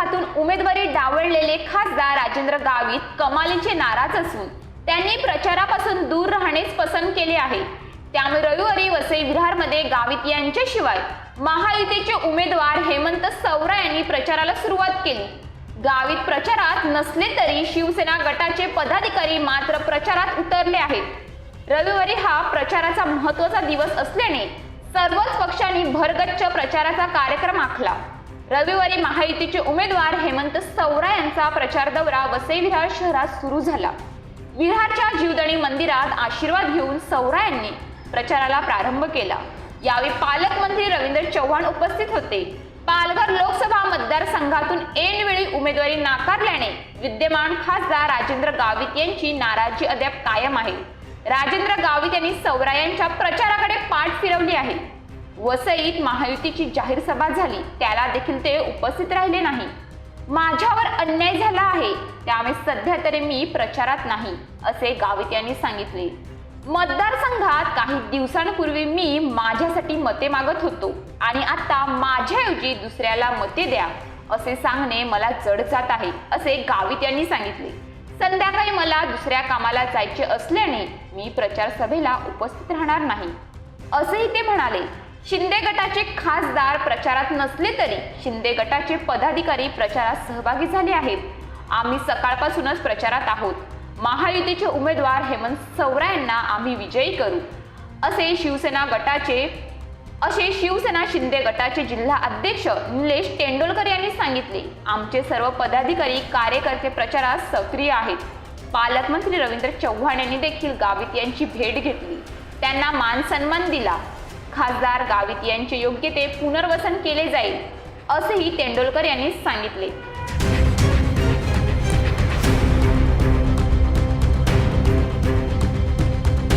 उमेदवारी डावळलेले खासदार राजेंद्र गावित कमालींचे नाराज असून त्यांनी प्रचारापासून दूर राहणेच पसंत केले आहे. त्यामुळे रविवारी वसई विहारमध्ये गावित यांच्याशिवाय महायुतीचे उमेदवार हेमंत सौरा यांनी प्रचाराला सुरुवात केली. गावित प्रचारात नसले तरी शिवसेना गटाचे पदाधिकारी मात्र प्रचारात उतरले आहेत. रविवारी हा प्रचाराचा महत्त्वाचा दिवस असल्याने सर्वच पक्षांनी भरगच्च प्रचाराचा कार्यक्रम आखला. रविवारी महायुतीचे उमेदवार हेमंत सवरा यांचा प्रचार दौरा वसई विहार शहरात सुरू झाला. विहारच्या जीवदणी मंदिरात आशीर्वाद घेऊन सौरा यांनी प्रचाराला प्रारंभ केला. यावेळी पालकमंत्री रवींद्र चव्हाण उपस्थित होते. पालघर लोकसभा मतदारसंघातून ऐनवेळी उमेदवारी नाकारल्याने विद्यमान खासदार राजेंद्र गावित यांची नाराजी अद्याप कायम आहे. राजेंद्र गावित यांनी सौरा यांच्या प्रचाराकडे पाठ फिरवली आहे. वसईत महायुतीची जाहीर सभा झाली. त्याला देखील ते उपस्थित राहिले नाही. माझ्यावर अन्याय झाला आहे. त्यामुळे सध्या तरी मी प्रचारात नाही असे गावित यांनी सांगितले. मतदारसंघात काही दिवसांपूर्वी मी माझ्यासाठी मते मागत होतो. आणि आता माझ्याऐवजी दुसऱ्याला मते द्या असे सांगणे मला जड जात आहे असे गावित यांनी सांगितले. संध्याकाळी मला दुसऱ्या कामाला जायचे असल्याने मी प्रचार सभेला उपस्थित राहणार नाही असेही ते म्हणाले. शिंदे गटाचे खासदार प्रचारात नसले तरी शिंदे गटाचे पदाधिकारी प्रचारात सहभागी झाले आहेत. आम्ही सकाळपासूनच प्रचारात आहोत. महायुतीचे उमेदवार हेमंत सवरा यांना आम्ही विजयी करू. असे शिवसेना गटाचे असे शिवसेना शिंदे गटाचे जिल्हा अध्यक्ष निलेश तेंडोलकर यांनी सांगितले आमचे सर्व पदाधिकारी कार्यकर्ते प्रचारात सक्रिय आहेत. पालकमंत्री रवींद्र चव्हाण यांनी देखील गावित यांची भेट घेतली. त्यांना मान सन्मान दिला. खासदार गावित यांचे योग्य ते पुनर्वसन केले जाईल असेही तेंडोलकर यांनी सांगितले.